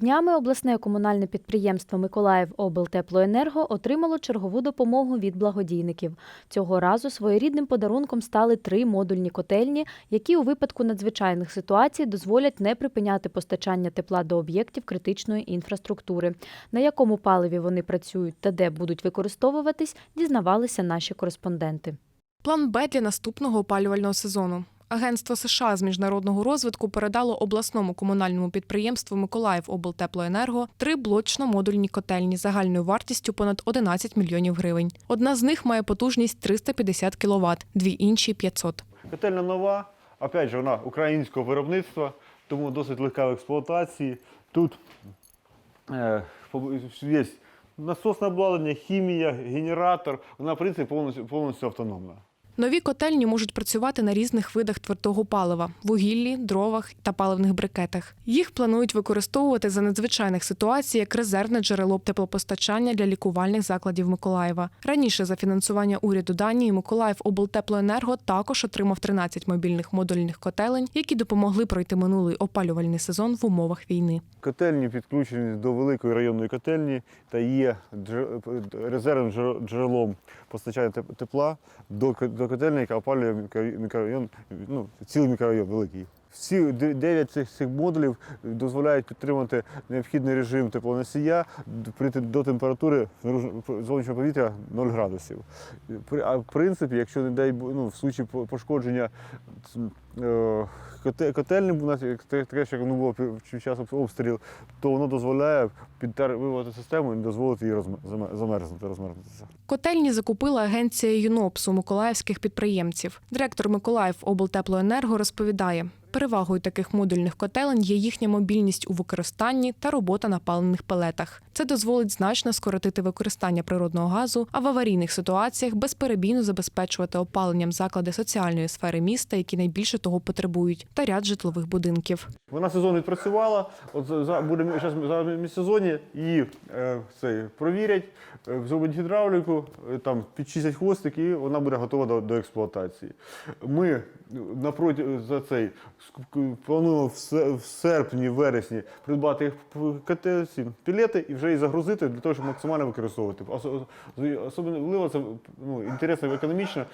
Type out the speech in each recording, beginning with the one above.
Днями обласне комунальне підприємство Миколаїв облтеплоенерго отримало чергову допомогу від благодійників. Цього разу своєрідним подарунком стали три модульні котельні, які у випадку надзвичайних ситуацій дозволять не припиняти постачання тепла до об'єктів критичної інфраструктури. На якому паливі вони працюють та де будуть використовуватись, дізнавалися наші кореспонденти. План Б для наступного опалювального сезону. Агентство США з міжнародного розвитку передало обласному комунальному підприємству Миколаїв облтеплоенерго три блочно-модульні котельні загальною вартістю понад 11 мільйонів гривень. Одна з них має потужність 350 кВт, дві інші 500. Котельня нова, опять же, вона українського виробництва, тому досить легка в експлуатації. Тут е, є насосне обладнання, хімія, генератор. Вона, в принципі, повністю, повністю автономна. Нові котельні можуть працювати на різних видах твердого палива вугіллі, дровах та паливних брикетах. Їх планують використовувати за надзвичайних ситуацій як резервне джерело теплопостачання для лікувальних закладів Миколаєва. Раніше за фінансування уряду Данії Миколаїв облтеплоенерго також отримав 13 мобільних модульних котелень, які допомогли пройти минулий опалювальний сезон в умовах війни. Котельні підключені до великої районної котельні та є резервним джерелом постачання теп- тепла до, ко- до котельні, яка опалює мікро- мікрорайон, ну, цілий мікрорайон великий. Всі де- дев'ять цих, цих модулів дозволяють підтримати необхідний режим теплоносія до температури зовнішнього повітря 0 градусів. А в принципі, якщо не дай ну, в случаї пошкодження е, котельні, у нас як таке, що ну було під час обстрілів, то воно дозволяє підтримувати систему і дозволити її замерзнути, розмерзнутися. Котельні закупила агенція ЮНОПС у миколаївських підприємців. Директор Миколаїв облтеплоенерго розповідає. Перевагою таких модульних котелень є їхня мобільність у використанні та робота на паливних пелетах. Це дозволить значно скоротити використання природного газу, а в аварійних ситуаціях безперебійно забезпечувати опаленням заклади соціальної сфери міста, які найбільше того потребують, та ряд житлових будинків. Вона сезон відпрацювала, от за- за, буде зараз міжсезоння, її е, цей, провірять, е, зроблять гідравліку, е, там підчистять хвостик і вона буде готова до, до експлуатації. Ми напроти за цей плануємо в, серпні, вересні придбати їх ці пілети і вже їх загрузити для того, щоб максимально використовувати. Осо- Особливо це ну, інтересно економічно,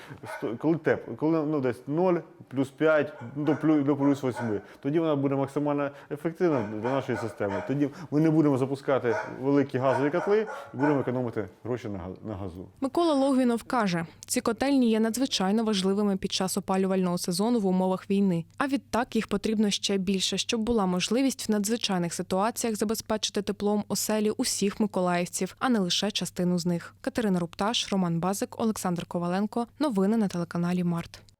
коли тепло, коли ну, десь 0, плюс 5, ну, до плюс, до плюс 8. Тоді вона буде максимально ефективна для нашої системи. Тоді ми не будемо запускати великі газові котли і будемо економити гроші на, на газу. Микола Логвінов каже, ці котельні є надзвичайно важливими під час опалювального сезону в умовах війни. А відтак їх потрібно ще більше, щоб була можливість в надзвичайних ситуаціях забезпечити теплом оселі усіх миколаївців, а не лише частину з них. Катерина Рупташ, Роман Базик, Олександр Коваленко. Новини на телеканалі Март.